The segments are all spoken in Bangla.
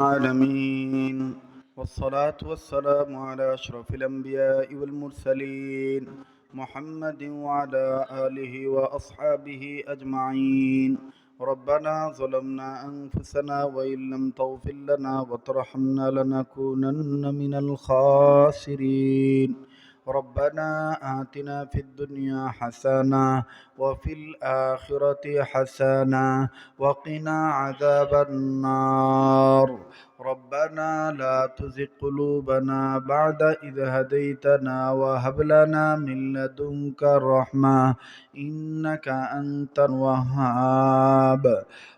العالمين. والصلاة والسلام على أشرف الأنبياء والمرسلين محمد وعلى آله وأصحابه أجمعين. ربنا ظلمنا أنفسنا وإن لم تغفر لنا وترحمنا لنكونن من الخاسرين. ربنا آتنا في الدنيا حسنة وفي الآخرة حسنة وقنا عذاب النار. ربنا لا تزغ قلوبنا بعد إذ هديتنا وهب لنا من لدنك رحمة إنك أنت الوهاب.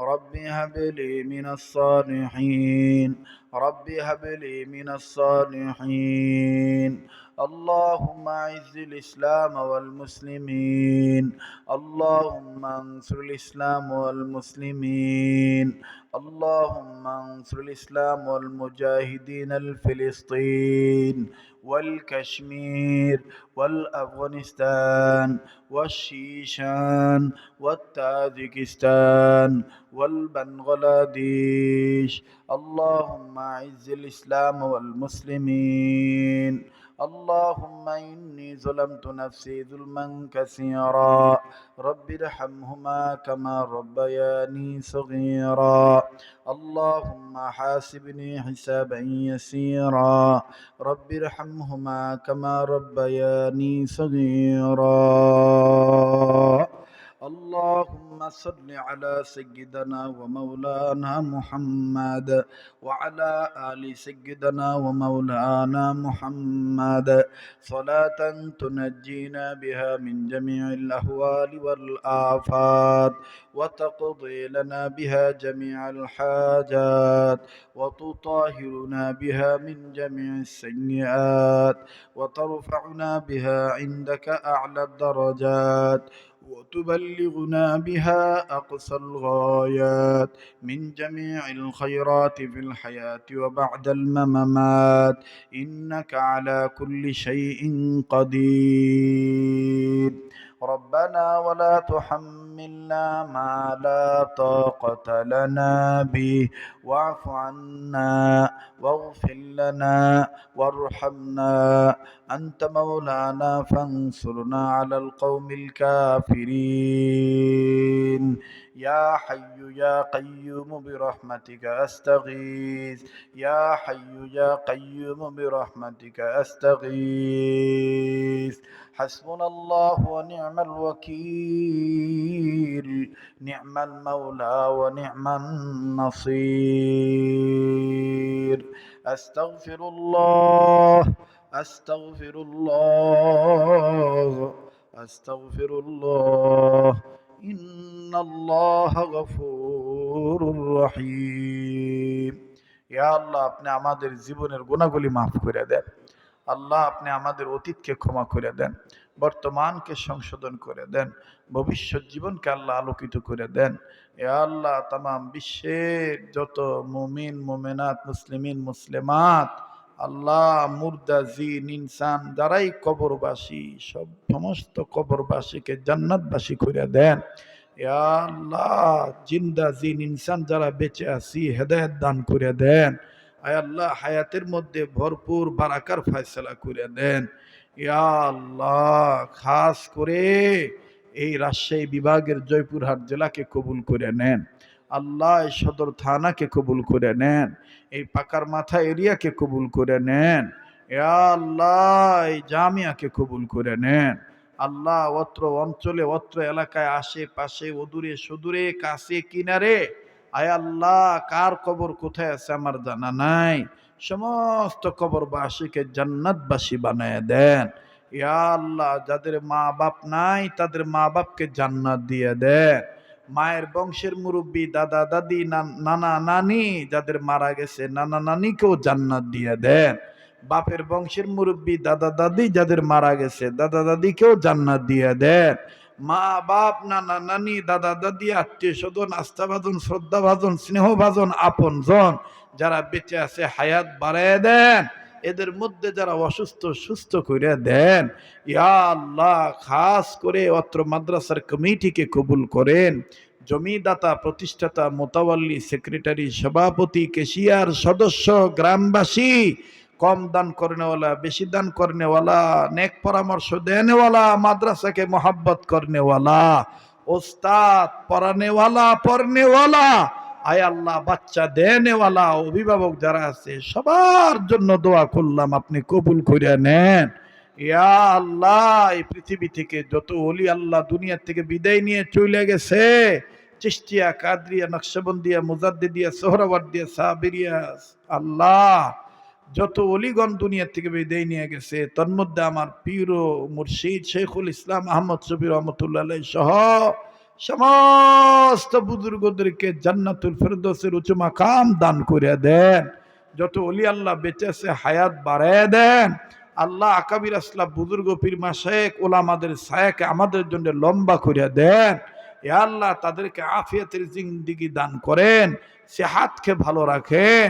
رب هب لي من الصالحين. رب هب لي من الصالحين. اللهم أعز الإسلام والمسلمين. اللهم انصر الإسلام والمسلمين. اللهم انصر الإسلام والمجاهدين الفلسطين. والكشمير والأفغانستان والشيشان والتاجكستان والبنغلاديش. اللهم أعز الإسلام والمسلمين. اللهم إني ظلمت نفسي ظلما كثيرا. رب ارحمهما كما ربياني صغيرا. اللهم حاسبني حسابا يسيرا. رب ارحمهما كما ربياني صغيرا. اللهم صل على سيدنا ومولانا محمد وعلى آل سيدنا ومولانا محمد. صلاة تنجينا بها من جميع الأهوال والآفات وتقضي لنا بها جميع الحاجات وتطهرنا بها من جميع السيئات وترفعنا بها عندك أعلى الدرجات وتبلغنا بها أقصى الغايات من جميع الخيرات في الحياة وبعد الممات. إنك على كل شيء قدير. ربنا ولا تحملنا ما لا طاقة لنا به. واعف عنا واغفر لنا وارحمنا. أنت مولانا فانصرنا على القوم الكافرين. يا حي يا قيوم برحمتك أستغيث. يا حي يا قيوم برحمتك أستغيث. حسبنا الله ونعم الوكيل. نعم المولى ونعم النصير. أستغفر الله أستغفر الله أستغفر الله إن الله غفور رحيم ইয়া আল্লাহ আপনি আমাদের জীবনের গুণাগুলি মাফ করে দেন আল্লাহ আপনি আমাদের অতীতকে ক্ষমা করে দেন বর্তমানকে সংশোধন করে দেন, ভবিষ্যৎ জীবনকে আল্লাহ আলোকিত করে দেন। এ আল্লাহ তাম বিশ্বের যত মুমিন, মুমেনাত, মুসলিমিন, মুসলিমাত, আল্লাহ মুর্দা, জিন, ইনসান যারাই কবরবাসী, সব সমস্ত কবরবাসীকে জান্নাতবাসী করে দেন। আল্লাহ জিন্দা, জিন, ইনসান যারা বেঁচে আছি, হেদায়েত দান করে দেন। আয় আল্লাহ হায়াতের মধ্যে ভরপুর, বারাকার ফয়সলা করে দেন। আল্লাহ, খাস করে এই রাজশাহী বিভাগের জয়পুরহাট জেলাকে কবুল করে নেন। আল্লাহ সদর থানাকে কবুল করে নেন। এই পাকার মাথা এরিয়াকে কবুল করে নেন। আল্লাহ জামিয়াকে কবুল করে নেন। আল্লাহ, অত্র অঞ্চলে, অত্র এলাকায়, আশেপাশে, অদূরে, সুদূরে, কাছে, কিনারে, আয় আল্লাহ, কার কবর কোথায় আছে আমার জানা নাই। সমস্ত কবরবাসীকে জান্নাতবাসী বানায় দেন। ইয়া আল্লাহ, যাদের মা বাপ নাই, তাদের মা বাপকে জান্নাত দিয়ে দেন। মায়ের বংশের মুরব্বী, দাদা, দাদি, নানা, নানি যাদের মারা গেছে, নানা, নানিকেও জান্নাত দিয়ে দেন। বাপের বংশের মুরব্বী, দাদা, দাদি, যাদের মারা গেছে, দাদা, দাদিকেও জান্নাত দিয়ে দেন। মা বাপ নানা, নানি, দাদা, দাদি আত্মীয় স্বজন আস্থা ভাজন শ্রদ্ধা ভাজন যারা বেঁচে আছে, হায়াত বাড়ায় দেন। এদের মধ্যে যারা অসুস্থ, সুস্থ করে দেন। ইয়া আল্লাহ, খাস করে অত্র মাদ্রাসার কমিটিকে কবুল করেন। জমিদাতা, প্রতিষ্ঠাতা মোতাবাল্লি সেক্রেটারি, সভাপতি, কেশিয়ার সদস্য, গ্রামবাসী, কম দান করনেওয়ালা, বেশি দান করনেওয়ালা, নেক পরামর্শ দেনেওয়ালা, মাদ্রাসাকে মোহাব্বত করনেওয়ালা, ওস্তাদ পড়ানেওয়ালা, পড়নেওয়ালা আয় আল্লাহ, বাচ্চা দেনেওয়ালা অভিভাবক যারা আছে, সবার জন্য দোয়া করলাম, আপনি কবুল করে নেন। ইয়া আল্লাহ, এই পৃথিবী থেকে যত অলি আল্লাহ দুনিয়া থেকে বিদায় নিয়ে চলে গেছে চিস্তিয়া কাদরিয়া, নকশবন্দিয়া, মুজাদ্দিদিয়া, সোহরাওয়ার্দিয়া, সাবিরিয়া, আল্লাহ, যত অলিগণ দুনিয়া থেকে বিদায় নিয়ে গেছে, তন্মধ্যে আমার পীর মুর্শিদ শেখুল ইসলাম আহমদ শবির রহমতুল্লাহ সহ সমস্ত বুজুর্গদেরকে জান্নাতুল ফেরদৌসের উঁচু মাকাম দান করে দেন। যত অলি আল্লাহ বেঁচে আছে হায়াত বাড়ায় দেন। আল্লাহ আকাবির আসলাম বুজুর্গ পীর মাসেক ওলামাদের ছায়াকে আমাদের জন্য লম্বা করে দেন। এ আল্লাহ তাদেরকে আফিয়াতের জিন্দিগি দান করেন সে হাতকে ভালো রাখেন।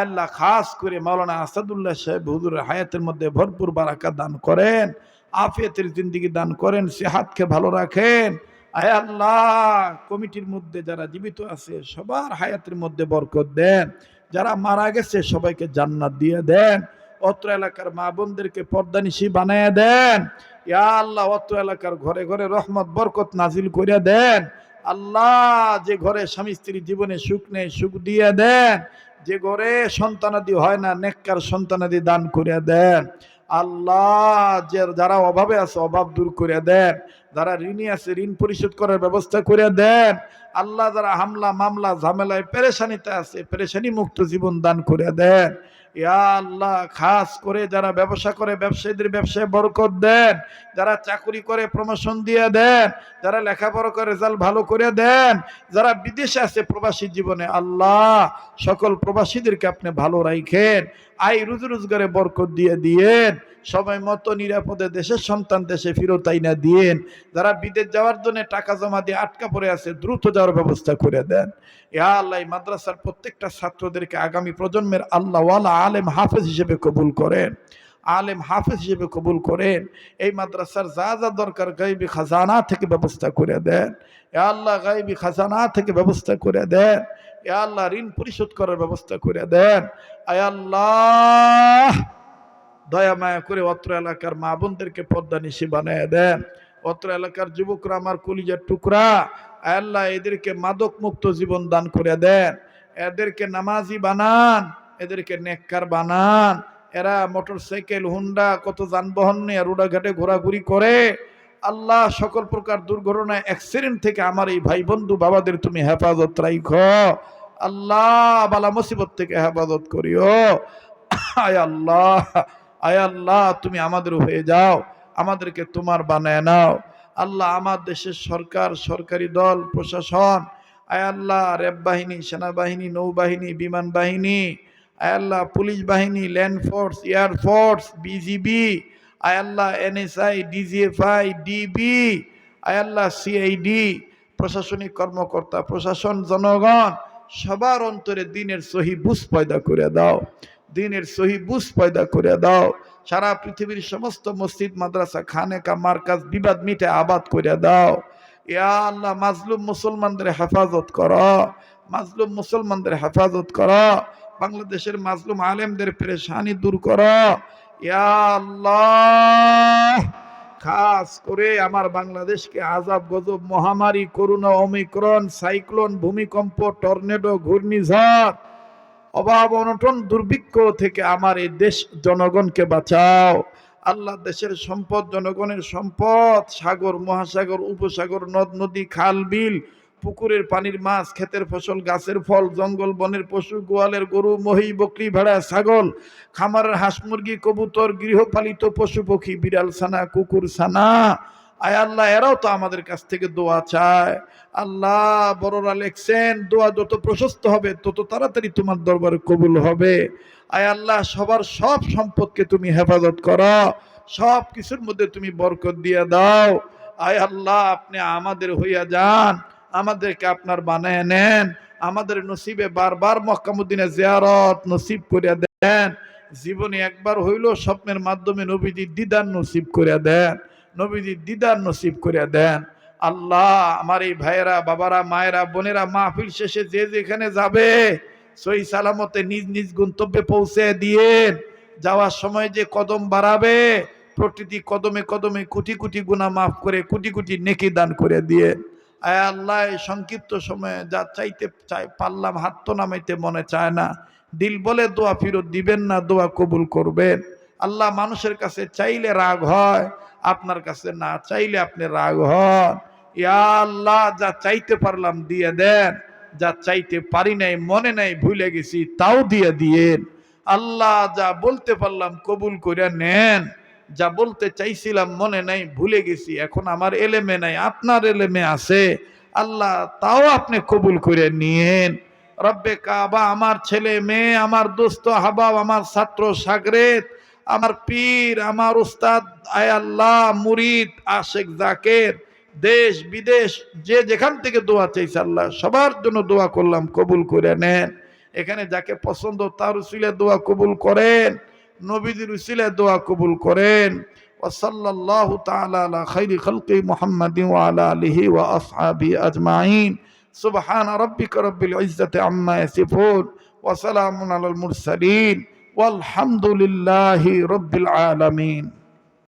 আল্লাহ খাস করে মাওলানা আসাদুল্লাহ সাহেব হুজুরের হায়াতের মধ্যে ভরপুর বারাকা দান করেন, আফিয়াতের জিন্দিগি দান করেন সে হাতকে ভালো রাখেন। আয় আল্লাহ, কমিটির মধ্যে যারা জীবিত আছে, সবার হায়াতের মধ্যে বরকত দেন। যারা মারা গেছে, সবাইকে জান্নাত দিয়ে দেন। অত্র এলাকার মা বোনদেরকে পর্দানিশি বানায় দেন। ইয়া আল্লাহ, অত্র এলাকার ঘরে ঘরে রহমত, বরকত নাজিল করে দেন। আল্লাহ, যে ঘরে স্বামী স্ত্রী জীবনে সুখ নেই, সুখ দিয়ে দেন। যে ঘরে সন্তানাদি হয় না, নেককার সন্তানাদি দান করে দেন। আল্লাহ যে যারা অভাবে আছে, অভাব দূর করে দেন। যারা ঋণী আছে, ঋণ পরিশোধ করার ব্যবস্থা করে দেন। আল্লাহ যারা হামলা, মামলা, ঝামেলায় পেরেশানিতে আছে, পেরেশানি মুক্ত জীবন দান করে দেন। আল্লাহ, খাস করে যারা ব্যবসা করে, ব্যবসায়ীদের ব্যবসায় বরকত দেন। যারা চাকরি করে প্রমোশন দিয়ে দেন। যারা লেখাপড়া করে রেজাল্ট ভালো করে দেন। যারা বিদেশে আছে, প্রবাসী জীবনে, আল্লাহ, সকল প্রবাসীদেরকে আপনি ভালো রাখেন আয় রুজি রোজগারে বরকত দিয়ে দিয়েন। সময় মতো নিরাপদে দেশের সন্তান দেশে ফিরত আইনা দিয়েন। যারা বিদেশ যাওয়ার জন্য টাকা জমা দিয়ে আটকা পড়ে আছে, দ্রুত যাওয়ার ব্যবস্থা করে দেন। ইয়া আল্লাহ মাদ্রাসার প্রত্যেকটা ছাত্রদেরকে আগামী প্রজন্মের আল্লাহওয়ালা আলেম হাফেজ হিসেবে কবুল করেন, আলেম হাফেজ হিসেবে কবুল করেন, এই মাদ্রাসার যা যা দরকার গাইবি খাজানা থেকে ব্যবস্থা করে দেন, এ আল্লাহ গাইবি খাজানা থেকে ব্যবস্থা করে দেন, এ আল্লাহ ঋণ পরিশোধ করার ব্যবস্থা করে দেন আয় আল্লাহ দয়া মায়া করে অত্র এলাকার মা বোনদেরকে পদ্মা নিশি বানিয়ে দেন, অত্র এলাকার যুবকরা আমার কলিজার টুকরা আয় আল্লাহ এদেরকে মাদক মুক্ত জীবন দান করে দেন, এদেরকে নামাজি বানান এদেরকে নেককার বানান। এরা মোটর সাইকেল হুন্ডা, কত যানবাহন নিয়ে রোডাঘাটে ঘোরাঘুরি করে। আল্লাহ সকল প্রকার দুর্ঘটনায় অ্যাক্সিডেন্ট থেকে আমার এই ভাই বন্ধু বাবাদের তুমি হেফাজত রাইখ। আল্লাহ, বালা মুসিবত থেকে হেফাজত করিও। আয় আল্লাহ আয় আল্লাহ, তুমি আমাদের হয়ে যাও। আমাদেরকে তোমার বানায় নাও। আল্লাহ, আমার দেশের সরকার, সরকারি দল, প্রশাসন। আয় আল্লাহ র্যাব বাহিনী, সেনাবাহিনী, নৌবাহিনী, বিমান বাহিনী আয় আল্লাহ, পুলিশ বাহিনী, land force, air force, BGB, আয় আল্লাহ, এনএসআই, ডিজিএফআই, ডিবি, আয় আল্লাহ, সিআইডি, প্রশাসনিক কর্মকর্তা, প্রশাসন, জনগণ, সবার অন্তরে দিনের সহি বুঝ পয়দা করে দাও, দিনের সহি বুঝ পয়দা করে দাও, সারা পৃথিবীর সমস্ত মসজিদ, মাদ্রাসা, খানেকা, মার্কাজ, বিবাদ মিটে আবাদ করে দাও। ইয়া আল্লাহ, মাজলুম মুসলমানদের হেফাজত কর, মাজলুম মুসলমানদের হেফাজত কর বাংলাদেশের মাজলুম আলেমদের পেরেশানি দূর কর। খাস করে আমার বাংলাদেশকে আজাব, গজব, মহামারী, করোনা অমিক্রণ সাইক্লোন, ভূমিকম্প, টর্নেডো, ঘূর্ণিঝড়, অভাব, অনটন, দুর্ভিক্ষ থেকে আমার এই দেশ জনগণকে বাঁচাও। আল্লাহ দেশের সম্পদ, জনগণের সম্পদ, সাগর, মহাসাগর, উপসাগর, নদ, নদী, খাল, বিল পুকুরের পানির মাছ, ক্ষেতের ফসল, গাছের ফল, জঙ্গল, বনের পশু, গোয়ালের গরু, মহি, বকরি, ভেড়া, ছাগল, খামারের হাঁস মুরগি, কবুতর, গৃহপালিত পশু পক্ষী, বিড়াল ছানা, কুকুর ছানা। আয় আল্লাহ, এরাও তো আমাদের কাছ থেকে দোয়া চায়। আল্লাহ, বড়রা লেখছেন, দোয়া যত প্রশস্ত হবে, তত তাড়াতাড়ি তোমার দরবারে কবুল হবে। আয় আল্লাহ, সবার সব সম্পদকে তুমি হেফাজত করো, সব কিছুর মধ্যে তুমি বরকত দিয়ে দাও। আয় আল্লাহ, আপনি আমাদের হইয়া যান। আমাদেরকে আপনার বানায় নেন। আমাদের নসিবে বারবার মক্কামুদ্দিনে জিয়ারত নসিব করিয়া দেন। জীবনে একবার হইল স্বপ্নের মাধ্যমে নবীজির দিদার নসিব করিয়া দেন। নবীজির দিদার নসিব করিয়া দেন। আল্লাহ, আমার এই ভাইয়েরা, বাবারা, মায়েরা, বোনেরা, মাহফিল শেষে যে যেখানে যাবে সই সালামতে নিজ নিজ গন্তব্যে পৌঁছে দিয়েন। যাওয়ার সময় যে কদম বাড়াবে, প্রতিটি কদমে কদমে কোটি কোটি গুণা মাফ করে কোটি কোটি নেকি দান করে দিয়ে আয় আল্লাহ সংক্ষিপ্ত সময়ে যা চাইতে চাই, পারলাম, হাত তো নামাইতে মনে চায় না। দিল বলে দোয়া ফিরত দিবেন না, দোয়া কবুল করবেন। আল্লাহ মানুষের কাছে চাইলে রাগ হয়, আপনার কাছে না চাইলে আপনি রাগ হন। ইয়া আল্লাহ, যা চাইতে পারলাম দিয়ে দেন, যা চাইতে পারি নাই, মনে নাই, ভুলে গেছি, তাও দিয়ে দিয়েন। আল্লাহ যা বলতে পারলাম কবুল করে নেন। যা বলতে চাইছিলাম মনে নাই, ভুলে গেছি, এখন আমার এলেমে নাই, আপনার এলেমে আছে। আল্লাহ তাও আপনি কবুল করে নিয়েন। রব্বে কাবা আমার ছেলে, মেয়ে, আমার দোস্ত হাবাব আমার ছাত্র সাগরেত আমার পীর, আমার উস্তাদ, আয় আল্লাহ, মুরিদ, আশেক, জাকের, দেশ, বিদেশ, যে যেখান থেকে দোয়া চাইছে আল্লাহ, সবার জন্য দোয়া করলাম, কবুল করে নেন। এখানে যাকে পছন্দ তার উসিলে দোয়া কবুল করেন। নবীদের উসিলে দোয়া কবুল করেন وصلى الله تعالى على خير خلق محمد وعلى آله وأصحابه أجمعين سبحان ربك رب العزة عما يصفون وسلام على المرسلين والحمد لله رب العالمين